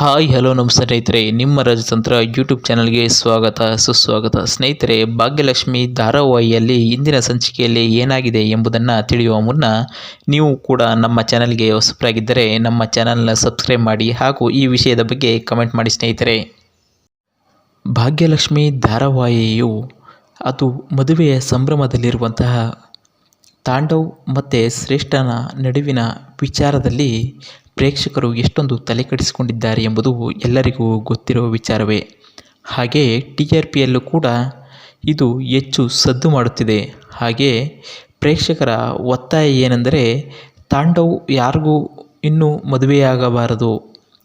Hi, hello ನಮಸ್ತೆ ಸ್ನೇಹಿತರೆ. ನಿಮ್ಮ ರಾಜತಂತ್ರ ಯೂಟ್ಯೂಬ್ ಚಾನಲ್ಗೆ ಸ್ವಾಗತ, ಸುಸ್ವಾಗತ. ಸ್ನೇಹಿತರೆ, ಭಾಗ್ಯಲಕ್ಷ್ಮಿ ಧಾರಾವಾಹಿಯಲ್ಲಿ ಇಂದಿನ ಸಂಚಿಕೆಯಲ್ಲಿ ಏನಾಗಿದೆ ಎಂಬುದನ್ನು ತಿಳಿಯುವ ಮುನ್ನ ನೀವು ಕೂಡ ನಮ್ಮ ಚಾನಲ್ಗೆ ಹೊಸಬರಾಗಿದ್ದರೆ ನಮ್ಮ ಚಾನಲ್ನ ಸಬ್ಸ್ಕ್ರೈಬ್ ಮಾಡಿ ಹಾಗೂ ಈ ವಿಷಯದ ಬಗ್ಗೆ ಕಮೆಂಟ್ ಮಾಡಿ ಸ್ನೇಹಿತರೆ. ಭಾಗ್ಯಲಕ್ಷ್ಮಿ ಧಾರಾವಾಹಿಯು ಅದು ಮದುವೆಯ ಸಂಭ್ರಮದಲ್ಲಿರುವಂತಹ ತಾಂಡವ್ ಮತ್ತು ಶ್ರೇಷ್ಠನ ನಡುವಿನ ವಿಚಾರದಲ್ಲಿ ಪ್ರೇಕ್ಷಕರು ಎಷ್ಟೊಂದು ತಲೆಕೆಡಿಸಿಕೊಂಡಿದ್ದಾರೆ ಎಂಬುದು ಎಲ್ಲರಿಗೂ ಗೊತ್ತಿರುವ ವಿಚಾರವೇ. ಹಾಗೆಯೇ ಟಿ ಆರ್ ಪಿಯಲ್ಲೂ ಕೂಡ ಇದು ಹೆಚ್ಚು ಸದ್ದು ಮಾಡುತ್ತಿದೆ. ಹಾಗೆ ಪ್ರೇಕ್ಷಕರ ಒತ್ತಾಯ ಏನೆಂದರೆ, ತಾಂಡವ್ ಯಾರಿಗೂ ಇನ್ನೂ ಮದುವೆಯಾಗಬಾರದು,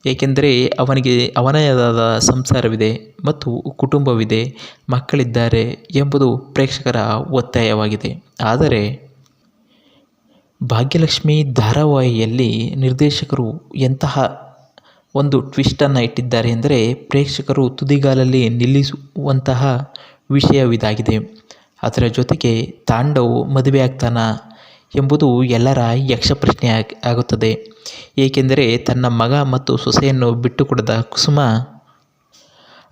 ಏಕೆಂದರೆ ಅವನಿಗೆ ಅವನದಾದ ಸಂಸಾರವಿದೆ ಮತ್ತು ಕುಟುಂಬವಿದೆ, ಮಕ್ಕಳಿದ್ದಾರೆ ಎಂಬುದು ಪ್ರೇಕ್ಷಕರ ಒತ್ತಾಯವಾಗಿದೆ. ಆದರೆ ಭಾಗ್ಯಲಕ್ಷ್ಮಿ ಧಾರಾವಾಹಿಯಲ್ಲಿ ನಿರ್ದೇಶಕರು ಎಂತಹ ಒಂದು ಟ್ವಿಸ್ಟನ್ನು ಇಟ್ಟಿದ್ದಾರೆ ಎಂದರೆ ಪ್ರೇಕ್ಷಕರು ತುದಿಗಾಲಲ್ಲಿ ನಿಲ್ಲಿಸುವಂತಹ ವಿಷಯವಿದಾಗಿದೆ. ಅದರ ಜೊತೆಗೆ ತಾಂಡವ್ ಮದುವೆ ಆಗ್ತಾನ ಎಂಬುದು ಎಲ್ಲರ ಯಕ್ಷಪ್ರಶ್ನೆ ಆಗುತ್ತದೆ. ಏಕೆಂದರೆ ತನ್ನ ಮಗ ಮತ್ತು ಸೊಸೆಯನ್ನು ಬಿಟ್ಟುಕೊಡದ ಕುಸುಮ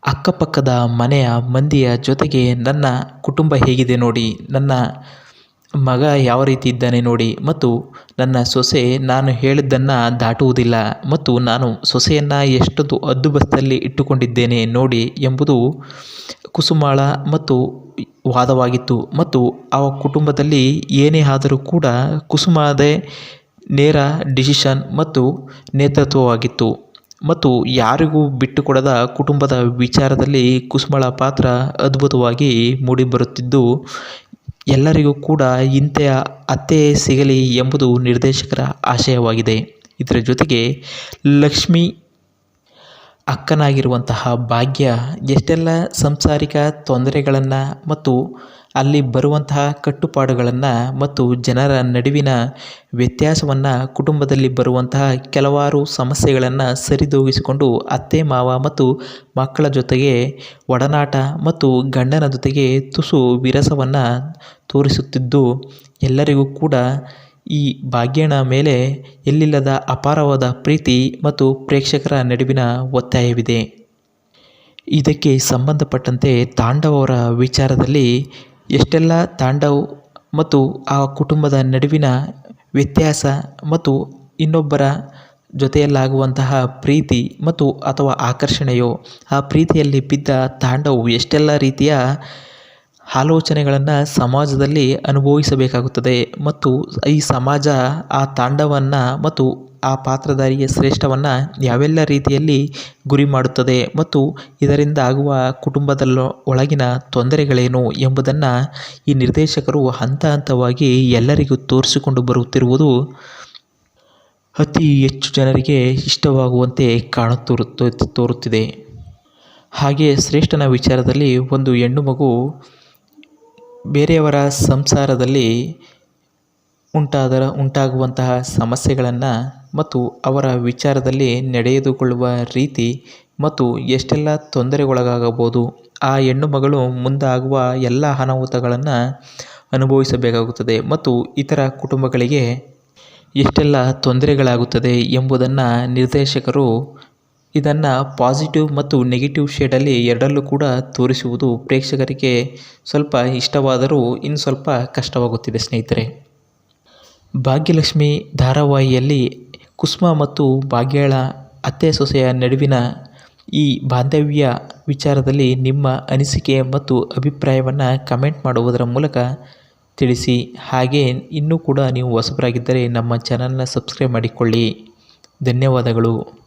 ಅಕ್ಕಪಕ್ಕದ ಮನೆಯ ಮಂದಿಯ ಜೊತೆಗೆ ನನ್ನ ಕುಟುಂಬ ಹೇಗಿದೆ ನೋಡಿ, ನನ್ನ ಮಗ ಯಾವ ರೀತಿ ಇದ್ದಾನೆ ನೋಡಿ ಮತ್ತು ನನ್ನ ಸೊಸೆ ನಾನು ಹೇಳಿದ್ದನ್ನು ದಾಟುವುದಿಲ್ಲ ಮತ್ತು ನಾನು ಸೊಸೆಯನ್ನು ಎಷ್ಟೊಂದು ಹದ್ದುಬಸ್ತಲ್ಲಿ ಇಟ್ಟುಕೊಂಡಿದ್ದೇನೆ ನೋಡಿ ಎಂಬುದು ಕುಸುಮಾಳ ಮತ್ತು ವಾದವಾಗಿತ್ತು ಮತ್ತು ಆ ಕುಟುಂಬದಲ್ಲಿ ಏನೇ ಆದರೂ ಕೂಡ ಕುಸುಮಾದೇ ನೇರ ಡಿಸಿಷನ್ ಮತ್ತು ನೇತೃತ್ವವಾಗಿತ್ತು ಮತ್ತು ಯಾರಿಗೂ ಬಿಟ್ಟುಕೊಡದ ಕುಟುಂಬದ ವಿಚಾರದಲ್ಲಿ ಕುಸುಮಳ ಪಾತ್ರ ಅದ್ಭುತವಾಗಿ ಮೂಡಿಬರುತ್ತಿದ್ದು ಎಲ್ಲರಿಗೂ ಕೂಡ ಇಂತೆಯ ಅತ್ತೆ ಸಿಗಲಿ ಎಂಬುದು ನಿರ್ದೇಶಕರ ಆಶಯವಾಗಿದೆ. ಇದರ ಜೊತೆಗೆ ಲಕ್ಷ್ಮಿ ಅಕ್ಕನಾಗಿರುವಂತಹ ಭಾಗ್ಯ, ಎಷ್ಟೆಲ್ಲ ಸಂಸಾರಿಕ ತೊಂದರೆಗಳನ್ನು ಮತ್ತು ಅಲ್ಲಿ ಬರುವಂತಹ ಕಟ್ಟುಪಾಡುಗಳನ್ನು ಮತ್ತು ಜನರ ನಡುವಿನ ವ್ಯತ್ಯಾಸವನ್ನು ಕುಟುಂಬದಲ್ಲಿ ಬರುವಂತಹ ಕೆಲವಾರು ಸಮಸ್ಯೆಗಳನ್ನು ಸರಿದೂಗಿಸಿಕೊಂಡು ಅತ್ತೆ, ಮಾವ ಮತ್ತು ಮಕ್ಕಳ ಜೊತೆಗೆ ಒಡನಾಟ ಮತ್ತು ಗಂಡನ ಜೊತೆಗೆ ತುಸು ವಿರಸವನ್ನು ತೋರಿಸುತ್ತಿದ್ದು, ಎಲ್ಲರಿಗೂ ಕೂಡ ಈ ಭಾಗ್ಯಣ ಮೇಲೆ ಎಲ್ಲಿಲ್ಲದ ಅಪಾರವಾದ ಪ್ರೀತಿ ಮತ್ತು ಪ್ರೇಕ್ಷಕರ ನಡುವಿನ ಒತ್ತಾಯವಿದೆ. ಇದಕ್ಕೆ ಸಂಬಂಧಪಟ್ಟಂತೆ ತಾಂಡವರ ವಿಚಾರದಲ್ಲಿ ಎಷ್ಟೆಲ್ಲ ತಾಂಡವ್ ಮತ್ತು ಆ ಕುಟುಂಬದ ನಡುವಿನ ವ್ಯತ್ಯಾಸ ಮತ್ತು ಇನ್ನೊಬ್ಬರ ಜೊತೆಯಲ್ಲಾಗುವಂತಹ ಪ್ರೀತಿ ಮತ್ತು ಅಥವಾ ಆಕರ್ಷಣೆಯೋ, ಆ ಪ್ರೀತಿಯಲ್ಲಿ ಬಿದ್ದ ತಾಂಡವ್ ಎಷ್ಟೆಲ್ಲ ರೀತಿಯ ಆಲೋಚನೆಗಳನ್ನು ಸಮಾಜದಲ್ಲಿ ಅನುಭವಿಸಬೇಕಾಗುತ್ತದೆ ಮತ್ತು ಈ ಸಮಾಜ ಆ ತಾಂಡವನ್ನು ಮತ್ತು ಆ ಪಾತ್ರಧಾರಿಯ ಶ್ರೇಷ್ಠವನ್ನು ಯಾವೆಲ್ಲ ರೀತಿಯಲ್ಲಿ ಗುರಿ ಮಾಡುತ್ತದೆ ಮತ್ತು ಇದರಿಂದ ಆಗುವ ಕುಟುಂಬದಲ್ಲೋ ಒಳಗಿನ ತೊಂದರೆಗಳೇನು ಎಂಬುದನ್ನು ಈ ನಿರ್ದೇಶಕರು ಹಂತ ಹಂತವಾಗಿ ಎಲ್ಲರಿಗೂ ತೋರಿಸಿಕೊಂಡು ಬರುತ್ತಿರುವುದು ಅತಿ ಹೆಚ್ಚು ಜನರಿಗೆ ಇಷ್ಟವಾಗುವಂತೆ ಕಾಣುತ್ತಿರು ತೋರುತ್ತಿದೆ. ಹಾಗೆ ಶ್ರೇಷ್ಠನ ವಿಚಾರದಲ್ಲಿ ಒಂದು ಹೆಣ್ಣು ಮಗು ಬೇರೆಯವರ ಸಂಸಾರದಲ್ಲಿ ಉಂಟಾದ ಉಂಟಾಗುವಂತಹ ಸಮಸ್ಯೆಗಳನ್ನು ಮತ್ತು ಅವರ ವಿಚಾರದಲ್ಲಿ ನಡೆದುಕೊಳ್ಳುವ ರೀತಿ ಮತ್ತು ಎಷ್ಟೆಲ್ಲ ತೊಂದರೆಗೊಳಗಾಗಬಹುದು, ಆ ಹೆಣ್ಣು ಮಗಳು ಮುಂದಾಗುವ ಎಲ್ಲ ಅನಾಹುತಗಳನ್ನು ಅನುಭವಿಸಬೇಕಾಗುತ್ತದೆ ಮತ್ತು ಇತರ ಕುಟುಂಬಗಳಿಗೆ ಎಷ್ಟೆಲ್ಲ ತೊಂದರೆಗಳಾಗುತ್ತದೆ ಎಂಬುದನ್ನು ನಿರ್ದೇಶಕರು ಇದನ್ನು ಪಾಸಿಟಿವ್ ಮತ್ತು ನೆಗೆಟಿವ್ ಶೇಡಲ್ಲಿ ಎರಡಲ್ಲೂ ಕೂಡ ತೋರಿಸುವುದು ಪ್ರೇಕ್ಷಕರಿಗೆ ಸ್ವಲ್ಪ ಇಷ್ಟವಾದರೂ ಇನ್ನು ಸ್ವಲ್ಪ ಕಷ್ಟವಾಗುತ್ತಿದೆ ಸ್ನೇಹಿತರೆ. ಭಾಗ್ಯಲಕ್ಷ್ಮಿ ಧಾರಾವಾಹಿಯಲ್ಲಿ ಕುಸುಮ ಮತ್ತು ಭಾಗ್ಯಳ ಅತ್ತೆ ಸೊಸೆಯ ನಡುವಿನ ಈ ಬಾಂಧವ್ಯ ವಿಚಾರದಲ್ಲಿ ನಿಮ್ಮ ಅನಿಸಿಕೆ ಮತ್ತು ಅಭಿಪ್ರಾಯವನ್ನು ಕಮೆಂಟ್ ಮಾಡುವುದರ ಮೂಲಕ ತಿಳಿಸಿ. ಹಾಗೆ ಇನ್ನೂ ಕೂಡ ನೀವು ಹೊಸಬರಾಗಿದ್ದರೆ ನಮ್ಮ ಚಾನಲ್ನ ಸಬ್ಸ್ಕ್ರೈಬ್ ಮಾಡಿಕೊಳ್ಳಿ. ಧನ್ಯವಾದಗಳು.